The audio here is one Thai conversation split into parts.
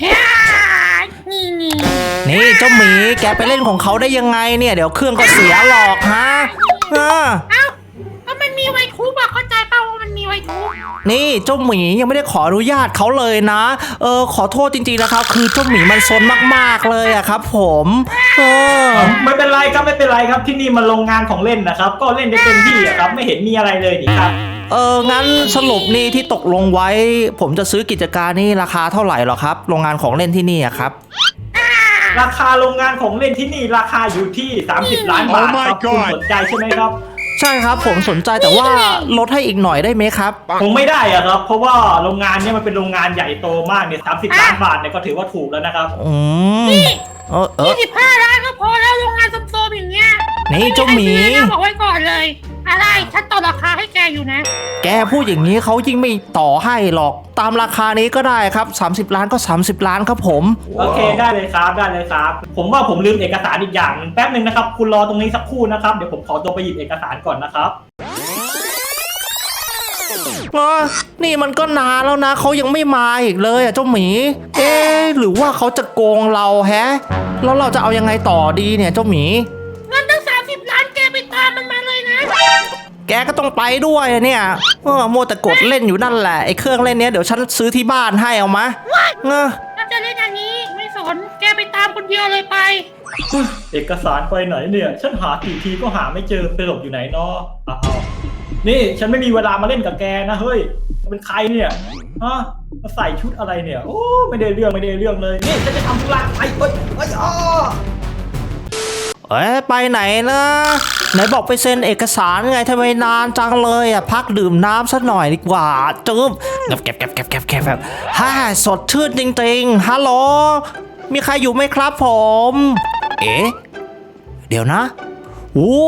เฮ้ยนี่นี่นี่เจ้าหมีแกไปเล่นของเขาได้ยังไงเนี่ย เดี๋ยวเครื่องก็เสียหรอกฮะเออเอ้าก็มันมีไวทูบอะเข้าใจเปล่าว่ามันมีไวทูบนี่เจ้าหมียังไม่ได้ขออนุญาตเขาเลยนะ เออขอโทษจริงๆนะครับ คือเจ้าหมีมันซนมากๆเลยอะครับ ผมเออไม่เป็นไรครับไม่เป็นไรครับที่นี่มันโรงงานของเล่นนะครับ ก็เล่นได้เต็มที่อะครับ ไม่เห็นมีอะไรเลยนี่ครับ เอองั้นสรุปนี่ที่ตกลงไว้ ผมจะซื้อกิจการนี่ราคาเท่าไหร่หรอครับ โรงงานของเล่นที่นี่อะครับราคาโรงงานของเล่นที่นี่ราคาอยู่ที่ 30 ล้านบาท Oh my ครับคุณ God สนใจใช่ไหมครับ ใช่ครับผมสนใจแต่ว่าลดให้อีกหน่อยได้ไหมครับคงไม่ได้อะครับ เพราะว่าโรงงานเนี่ยมันเป็นโรงงานใหญ่โตมากเนี่ยสามสิบล้านบาทเนี่ยก็ถือว่าถูกแล้วนะครับอืมเออเออยี่สิบห้าล้านก็พอแล้วโรงงานโซมๆอย่างเงี้ย นี่เจ้าหมีไซื้อนะบอกไว้ก่อนเลย อะไรฉันต่อราคาให้แกอยู่นะ แกพูดอย่างนี้เขายิ่งไม่ต่อให้หรอก ตามราคานี้ก็ได้ครับ 30 ล้านก็ 30 ล้านครับผม โอเคได้เลยครับได้เลยครับ ผมว่าผมลืมเอกสารอีกอย่างหนึ่งแป๊บหนึ่งนะครับ คุณรอตรงนี้สักครู่นะครับเดี๋ยวผมขอตัวไปหยิบเอกสารก่อนนะครับ เออนี่มันก็นานแล้วนะ เขายังไม่มาอีกเลยอะเจ้าหมี เอ๊ะหรือว่าเขาจะโกงเราแฮะ แล้วเราจะเอายังไงต่อดีเนี่ยเจ้าหมี กก็ต้องไปด้วยเนี่ยเออโมวแต่กดเล่นอยู่นั่นแหละไอ้เครื่องเล่นเนี้ยเดี๋ยวฉันซื้อที่บ้านให้เอามาเออถ้าจะเล่นอันนี้ไม่สนแกไปตามคนเดียวเลยไป เอกสารไปไหนเนี่ย ฉันหากี่ทีก็หาไม่เจอไปหลบอยู่ไหนเนาะอ้าวนี่ฉันไม่มีเวลามาเล่นกับแกนะเฮ้ยเป็นใครเนี่ยฮะมาใส่ชุดอะไรเนี่ย โอ้ไม่ได้เรื่องไม่ได้เรื่องเลยนี่ฉันจะทำธุระไปเอ้ยเอ้ยอ้อเอ้ยไปไหนนะ ไหนบอกไปเซ็นเอกสารไงทำไมนานจังเลยอะพักดื่มน้ำสักหน่อยดีกว่าจึ๊บเก็บเก็บเก็บเก็บเก็บเก็บแบบฮ่าสดชื่นจริงๆฮัลโหลมีใครอยู่ไหมครับผม เอ๊ะเดี๋ยวนะโอ้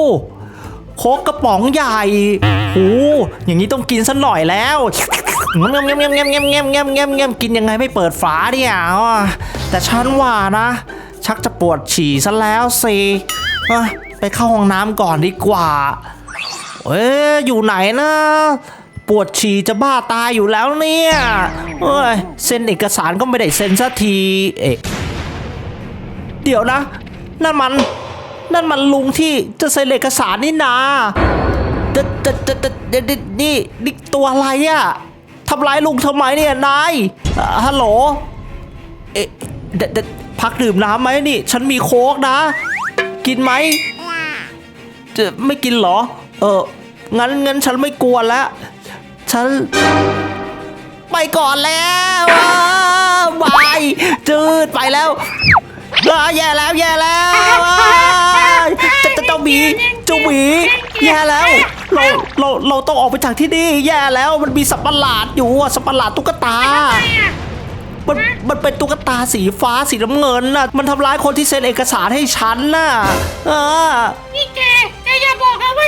โคกกระป๋องใหญ่โอ้อย่างนี้ต้องกินสักหน่อยแล้วเงี้ยเงี้ยเงี้ยเงี้ยเงี้ยเงี้ยเงี้ยเงี้ยเงี้ยกินยังไงไม่เปิดฝาเนี่ยอ๋อแต่ฉันว่านะ ชักจะปวดฉี่ซะแล้วสิ ไปเข้าห้องน้ำก่อนดีกว่า เอ๊ะอยู่ไหนนะปวดฉี่จะบ้าตายอยู่แล้วเนี่ยเอ้ยเซ็นเอกสารก็ไม่ได้เซ็นสักทีเอ๊ะเดี๋ยวนะ นั่นมัน นั่นมันลุงที่จะเซ็นเอกสารนี่นาเดเดเดเดเดเดนี่นี่ตัวอะไรอะทำร้ายลุงทำไมเนี่ยนายฮัลโหล เอ๊ะเดเดพักดื่มน้ำไหมนี่ ฉันมีโค้กนะ กินไหมจะไม่กินเหรอ เอองั้นงั้นฉันไม่กลัวแล้วฉัน ไปก่อนแล้วบายจืดไปแล้วอ้าแย่แล้วแย่แล้วอ้ายเจ้าเจ้าเจ้าหมีเจ้าหมีแย่แล้ว เราเราเราต้องออกไปจากที่นี่แย่แล้วมันมีสัตว์ประหลาดอยู่อะสัตว์ประหลาดตุ๊กตา มันมันเป็นตุ๊กตาสีฟ้าสีน้ำเงินน่ะ มันทำร้ายคนที่เซ็นเอกสารให้ฉันน่ะเออนี่แกแกอย่าบอกนะว่า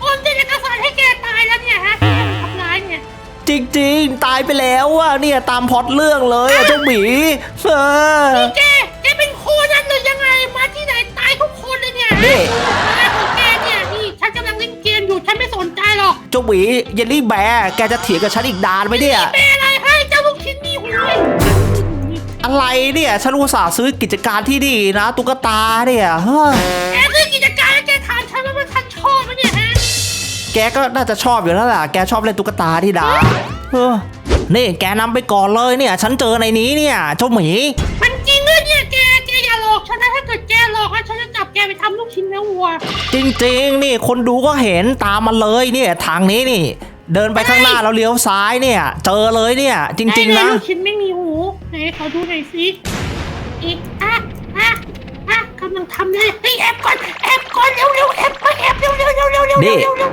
โอนเซ็นเอกสารให้แกตายแล้วเนี่ยฮะทำร้ายเนี่ยจริงๆ ตายไปแล้วอะเนี่ยตามพล็อตเรื่องเลยอะเจ้าหมีเออนี่แกแกเป็นโคนันหรือยังไงมาที่ไหนตายทุกคนเลยเนี่ยนี่อะไรของแกเนี่ยนี่ฉันกำลังเล่นเกมอยู่ฉันไม่สนใจหรอกเจ้าหมีเยลลี่แบร์แกจะเถียงกับฉันอีกดานไหมเนี่ยเป็นอะไร อะไรเนี่ยฉันอุตส่าห์ซื้อกิจการที่ดีนะ ตุ๊กตาเนี่ยเฮ้ยแกซื้อกิจการแล้วแกถามฉันว่ามันฉันชอบไหมเนี่ยฮะแกก็น่าจะชอบอยู่แล้วล่ะแกชอบเล่นตุ๊กตาที่ดาเออนี่แกนำไปก่อนเลยเนี่ย ฉันเจอในนี้เนี่ยเจ้าหมีมันจริงเลยเนี่ยแกแกอย่าหลอกฉันนะถ้าเกิดแกหลอกนะฉันจะจับแกไปทำลูกชิ้นเนื้อวัว จริงๆ นี่คนดูก็เห็นตามมาเลยเนี่ยทางนี้นี่ เดินไปข้างหน้าแล้วเลี้ยวซ้ายเนี่ย เจอเลยเนี่ย จริงๆได้นะเลยลูกชิ้นไม่มีหู ไหนขอดูหน่อยสิอีกอะอะอะกำลังทำเลยเฮ้ยแอบก่อนแอบก่อนเร็วเร็วๆแอบไปแอบเร็วเร็วเร็วเร็วเร็วนี่เร็วเร็ว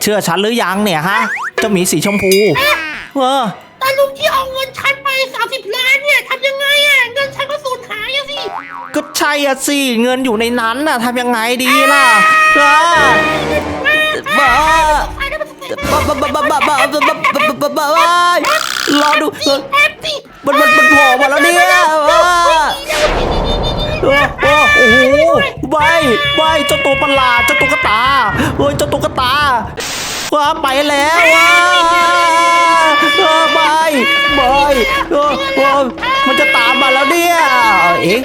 เชื่อฉันหรือยังเนี่ยฮะเจ้าหมีสีชมพู เออ ตอนลุงที่เอาเงินฉันไป30ล้านเนี่ยทำยังไงอะเงินฉันก็สูญหายอะสิก็ใช่อะสิเงินอยู่ในนั้นน่ะทำยังไงดีล่ะเออบ้าใรได้มาสักแสนบ้าบ้าบ้าบ้าบ้าบ้าบ้าบ้าบ้าบ้ารอดูมันมันมันโผล่มาแล้วเนี่ยโอ้โหไม่ไม่เจ้าตัวประหลาดเจ้าตุ๊กตาเฮ้ยเจ้าตุ๊กตาว้าไปแล้วว้าเออไปไปมันจะตามมาแล้วเนี่ยเอ๊ะ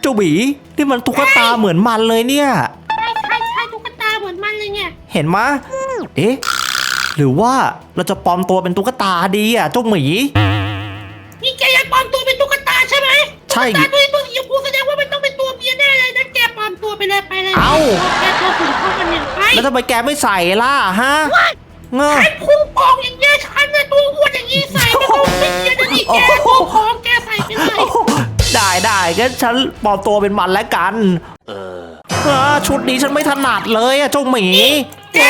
เจ้าหมีนี่มันตุ๊กตาเหมือนมันเลยเนี่ย เลยเนี่ยเห็นมะเอ๊ะหรือว่าเราจะปลอมตัวเป็นตุ๊กตาดีอะเจ้าหมี นี่แกยังปลอมตัวเป็นตุ๊กตาใช่ไหมใช่ ตุ๊กตาตัวนี้ตัวสีชมพูแสดงว่ามันต้องเป็นตัวเมียแน่เลยนะแกปลอมตัวไปเลยไปเลยเอ้า แกตัวสูงเท่ากันเนี่ยไปแล้วทำไมแกไม่ใส่ล่ะฮะเงอไอ้พุงปองอย่างเงี้ยฉันเนี่ยตัวอ้วนอย่างนี้ใส่ไม่ต้องไม่เกียนะนี่แกตัวผอมแกใส่ไปเลย ได้ได้งั้นฉันปลอมตัวเป็นมันแล้วกัน เออ ชุดนี้ฉันไม่ถนัดเลยอะเจ้าหมีแก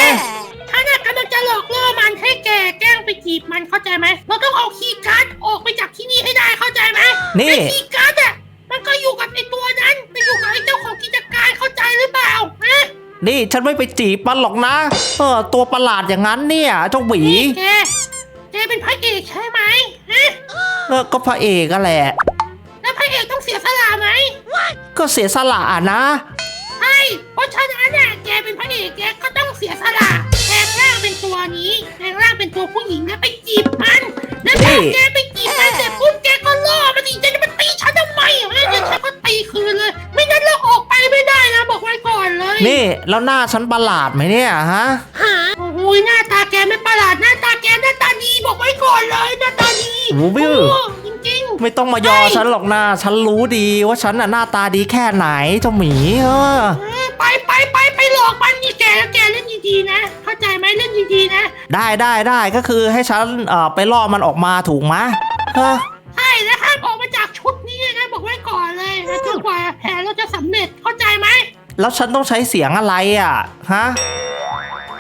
ถ้าน่ะกำลังจะหลอกล่อมันให้แกแกล้งไปจีบมันเข้าใจไหมเราต้องเอาคีย์การ์ดออกไปจากที่นี่ให้ได้เข้าใจไหมนี่ ไอ้คีย์การ์ดอะมันก็อยู่กับไอ้ตัวนั้นไปอยู่กับไอ้เจ้าของกิจการเข้าใจหรือเปล่าฮะนี่ฉันไม่ไปจีบมันหรอกนะ เออตัวประหลาดอย่างนั้นเนี่ยเจ้าหมีแกแกเป็นพระเอกใช่ไหมฮะเออก็พระเอกอะแหละแล้วพระเอกต้องเสียสละไหมก็เสียสละอะนะ แกเป็นพระเอกแกก็ต้องเสียสละแปลงร่างเป็นตัวนี้แปลงร่างเป็นตัวผู้หญิงแล้วไปจีบมัน แล้วพอนี่แกไปจีบมันเสร็จปุ๊บแกก็ล่อมันอีกจะมาตีฉันทำไมอะเดี๋ยวฉันก็ตีคืนเลย ไม่งั้นเราออกไปไม่ได้นะบอกไว้ก่อนเลยนี่ แล้วหน้าฉันประหลาดไหมเนี่ยฮะ หาโอ้ยหน้าตาแกไม่ประหลาดหน้าตาแกหน้าตาดีบอกไว้ก่อนเลยหน้าตาดีโอ้โหโอ้จริงไม่ต้องมายอฉันหรอกนะฉันรู้ดีว่าฉันน่ะหน้าตาดีแค่ไหนเจ้าหมีเออๆเไหมเล่นดีๆนะได้ได้ได้ก็คือให้ฉันเอ่อไปล่อมันออกมาถูกไหมเออใช่แล้วห้ามออกมาจากชุดนี้นะบอกไว้ก่อนเลยนะจนกว่าแผนเราจะสำเร็จเข้าใจไหมแล้วฉันต้องใช้เสียงอะไรอะฮะ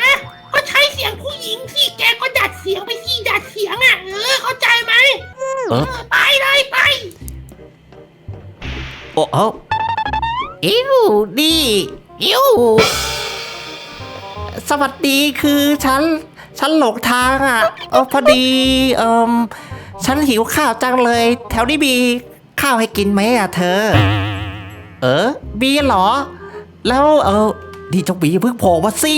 อะก็ใช้เสียงผู้หญิงที่แกก็ดัดเสียงไปที่ดัดเสียงอะเออเข้าใจไหมเออเออไปเลยไป โอ้เอ้าอิวดีอิว สวัสดีคือฉัน ฉันหลงทางอะเออพอดีเอ่มฉันหิวข้าวจังเลย แถวนี้มีข้าวให้กินไหมอะเธอ เออมีเหรอ แล้วเออดีเจงบีเพิ่งโผล่มาสิ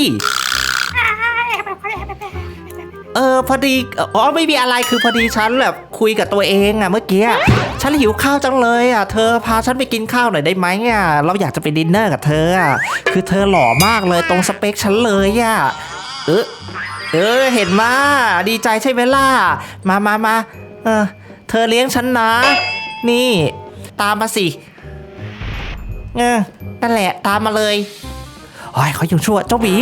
เออพอดีอ๋อไม่มีอะไรคือพอดีฉันแบบคุยกับตัวเองอะเมื่อกี้อะ ฉันหิวข้าวจังเลยอะเธอพาฉันไปกินข้าวหน่อยได้ไหมอะเราอยากจะไปดินเนอร์กับเธออะคือเธอหล่อมากเลยตรงสเปคฉันเลยอะเออเออเห็นมาดีใจใช่ไหมล่ะมามามาเออเธอเลี้ยงฉันนะ นี่ ตามมาสิเออนั่นแหละตามมาเลยโอ้ยเขายังชั่วเจ้าหมี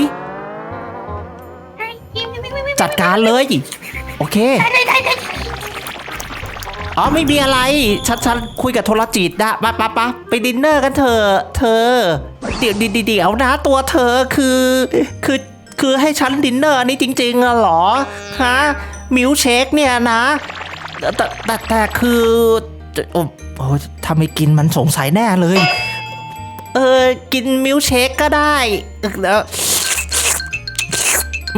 จัดการเลย โอเคได้ได้ได้ อ๋อไม่มีอะไร ฉันฉันคุยกับโทรจิตนะปะปะปะไปดินเนอร์กันเถอะเธอเดี๋ยวเดี๋ยวเดี๋ยวนะตัวเธอคือคือคือให้ฉันดินเนอร์อันนี้จริงๆอะเหรอฮะมิลเชคเนี่ยนะ แต่แต่แต่คือโอ้โอ้ถ้าไม่กินมันสงสัยแน่เลย เออกินมิลเชคก็ได้แล้ว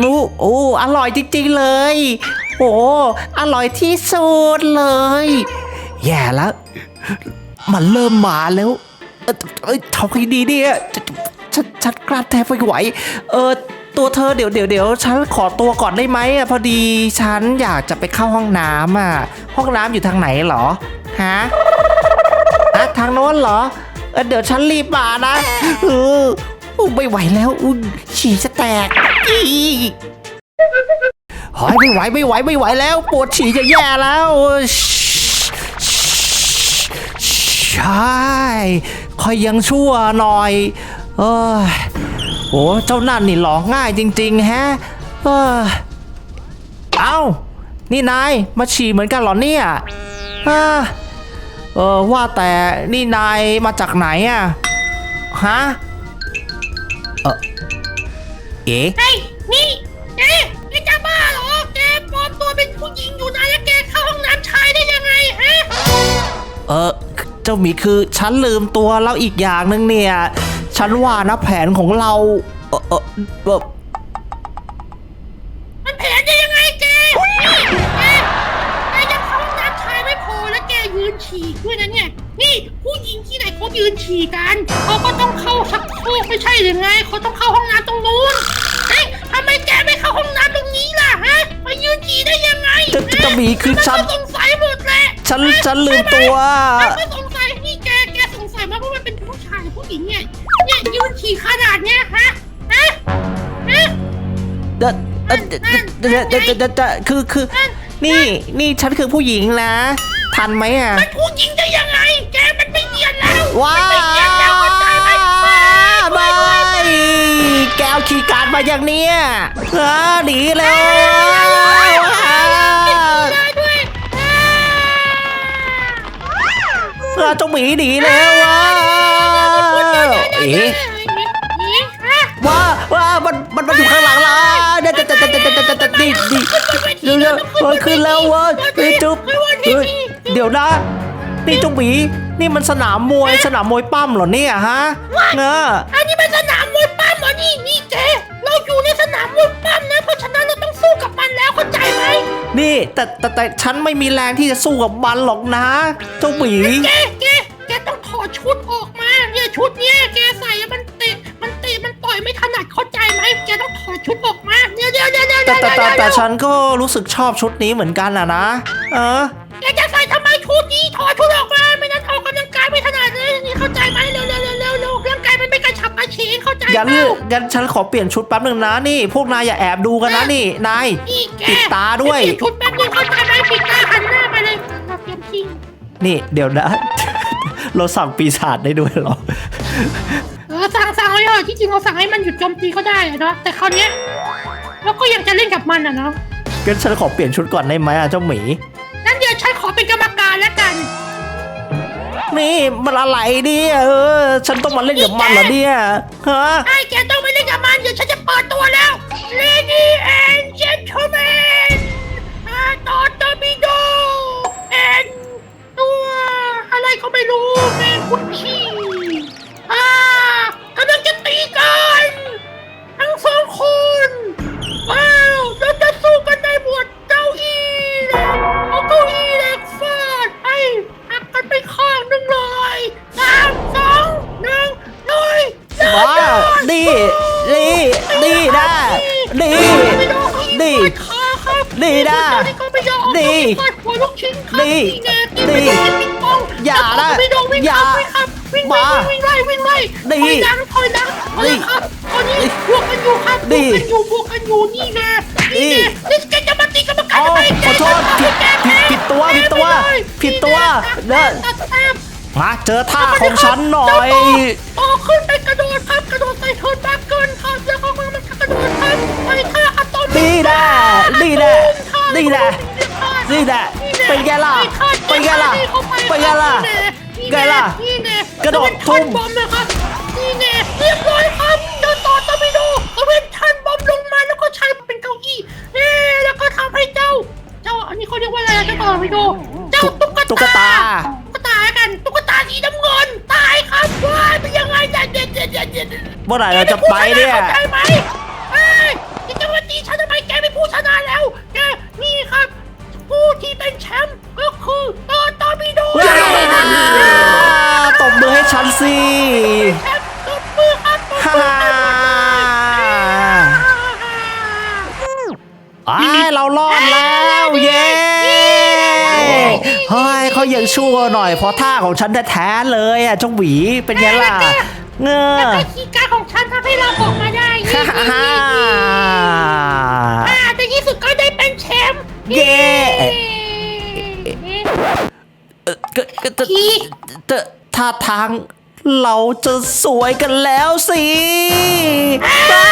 มูโอ้อร่อยจริงๆเลย โอ้อร่อยที่สุดเลย แย่แล้ว มันเริ่มมาแล้ว เออเอ้ยทำไงดีเนี่ยฉันฉันกลั้นแทบไม่ไหว เออตัวเธอเดี๋ยวเดี๋ยวเดี๋ยวฉันขอตัวก่อนได้ไหมอะพอดีฉันอยากจะไปเข้าห้องน้ำอะ ห้องน้ำอยู่ทางไหนเหรอฮะอะทางโน้นเหรอเออเดี๋ยวฉันรีบมานะเออไม่ไหวแล้วอุ้ฉี่จะแตกอี อยไม่ไหวไม่ไหวไม่ไหวแล้วปวดฉี่จะแย่แล้วใช่คอยยังชั่วหน่อยเออโอ้เจ้านั่นนี่หลอกง่ายจริง ๆ แฮะเออเอ้านี่นายมาฉี่เหมือนกันเหรอเนี่ยเออว่าแต่นี่นายมาจากไหนอะฮะเออเอ๊ะ หญิงอยู่นะแล้วแกเข้าห้องน้ำชายได้ยังไงฮะเออเจ้าหมีคือฉันลืมตัวแล้วอีกอย่างหนึงเนี่ย ฉันว่านะแผนของเรา เออเออเออมันแผนได้ยังไงแกนี่แกแกจะเข้าห้องน้ำชายไม่พอแล้วแกยืนฉี่ด้วยนะเนี่ยนี่ผู้หญิงที่ไหนเขายืนฉี่กันเขาก็ต้องเข้าชักโครกไม่ใช่หรือไงเขาต้องเข้าห้องน้ำตรงนู้นเฮ้ยห้องน้ำตรงนี้ล่ะฮะ มายืนฉี่ได้ยังไงจะจะจะหมีคือฉันก็สงสัยหมดแหละฉันฉันลืมตัวฉันก็สงสัยนี่แกแกสงสัยมากว่ามันเป็นผู้ชายหรือผู้หญิงเนี่ยเนี่ยยืนฉี่ขนาดเนี้ยฮะฮะฮะ เดเอ่อเดเดเดเดเดเดคือคือนี่นี่ฉันคือผู้หญิงนะ ทันไหมอะมันผู้หญิงได้ยังไง แกมันไม่เนียนแล้วว้ามันไม่เนียนแล้วเข้าใจไหม ไม่แกว ขี่การดมาอย่างเนี้ยอ่าหนีเลยได้ด้วยอ่าอ่าเจ้าหมีหนีแล้วอะเอ๊ะว้าว้ามันมันมันอยู่ข้างหลังเราเดี๋ยวเดี๋ยวเดี๋ยวเดี๋ยวเดี๋ยวเดี๋ยวนี่นี่เร็วเฮ้ยขึ้นแล้วว้ยเฮ้ยจุ๊บเดี๋ยวนะ นี่เจุ๊บหมีนี่มันสนามมวยสนามมวยปั้มเหรอเนี่ยฮะเนอะอันนี้เป็นสนามมวยปั้มเหรอนี่นี่แกเราอยู่ในสนามมวยปั้มนะเพราะฉะนั้นเราต้องสู้กับมันแล้วเข้าใจไหมนี่แต่แต่แต่ฉันไม่มีแรงที่จะสู้กับมันหรอกนะเจ้าหมีแกแกแกต้องถอดชุดออกมาเนี่ยชุดเนี้ยแกใส่แล้วมันเตะมันเตะมันต่อยไม่ถนัดเข้าใจไหมแกต้องถอดชุดออกมาเดี๋ยวเดี๋ยวเดี๋ยวเดี๋ยวแต่แต่แต่เดี๋ยวแต่ฉันก็รู้สึกชอบชุดนี้เหมือนกันอะนะ เออ ชุดนี้ถอดชุดออกมาไม่นั้นออกกำลังกายไม่ถนัดเลยนี่เข้าใจไหมเร็วเร็วเร็วเร็วเร็วร่างกายมันไม่กระฉับกระเฉงเข้าใจงั้นเปล่า งั้นฉันขอเปลี่ยนชุดแป๊บหนึ่งนะนี่ พวกนายอย่าแอบดูกันนะนี่นายนี่แกปิดตาด้วย เปลี่นชุดแป๊บนึงเข้าใจไหมปิดตาหันหน้ามาเลยเราเตรียมจริงนี่เดี๋ยวนะ เราสั่งปีศาจได้ด้วยเหรอ เออสั่งสั่งไว้เถอะที่จริงเราสั่งให้มันหยุดโจมตีก็ได้อะเนาะแต่คราวเนี้ยเราก็ยังจะเล่นกับมันอะเนาะงั้นฉันขอเปลี่ยนชุดก่อนได้ไหมอะเจ้าหมี แล้วกันนี่มันอะไรเนี่ยเออ ฉันต้องมาเล่นกับมันเหรอเนี่ยฮะไอ้แกต้องไปเล่นกับมันเดี๋ยวฉันจะเปิดตัวแล้ว Lady and Gentlemen อาตอนตอร์ปิโด and ตัวอะไรก็ไม่รู้แมงคุดชี มา วิ่งไล่วิ่งไล่นี่ถอยหลังถอยหลังถอยหลังครับตอนนี้บวกกันอยู่ครับบนี่ วกกันอยู่บวกกันอยู่นี่นะนี่นี่นะนี่แกจะมาตีกรรมการอ๋อทำไมขอโทษผิดผิดผิดตัวผิดตัว ผิดตัวเด้อตัดแต้ม มาเจอท่าของฉันหน่อยต่อขึ้นไปกระโดดครับกระโดดใส่เทิร์นแบ็กเกินครับแล้วก็มันกระโดดครับไปท่าอะตอมนี่แหละนี่แหละนี่แหละนี่แหละเป็นไงล่ะเป็นไงล่ะเป็นไงล่ะ ไงล่ะ นี่แน่กระโดดทุ่ม บอมนะครับนี่แน่เรียบร้อยครับเดินต่อตอร์ปิโดเอาเป็นทันบอมลงมาแล้วก็ใช้เป็นเก้าอี้เอ๊ะแล้วก็ทำให้เจ้า เจ้าอันนี้เขาเรียกว่าอะไรอะเจ้าตอร์ปิโดเจ้าตุ๊กตุ๊กตา ตุ๊กตาแล้วกันตุ๊กตาสีน้ำเงินตายครับว้ายเป็นยังไงเด็ดเด็ดเด็ดเด็ดเด็ดเมื่อไหร่เราจะไปเนี่ย เข้าใจไหม ชั่วหน่อยเพราะท่าของฉันแท้ๆเลยอะเจ้าหวีเป็นไงล่ะเงอแล้วก็คีย์การ์ดของฉันทำให้เราออกมาได้ฮ่านี่ฮ่านี่นี่อ่าในที่สุดก็ได้เป็นแชมป์เย้เอ๊ะเอ่อก็ก็จะคีจะท่าทางเราจะสวยกันแล้วสิอ่า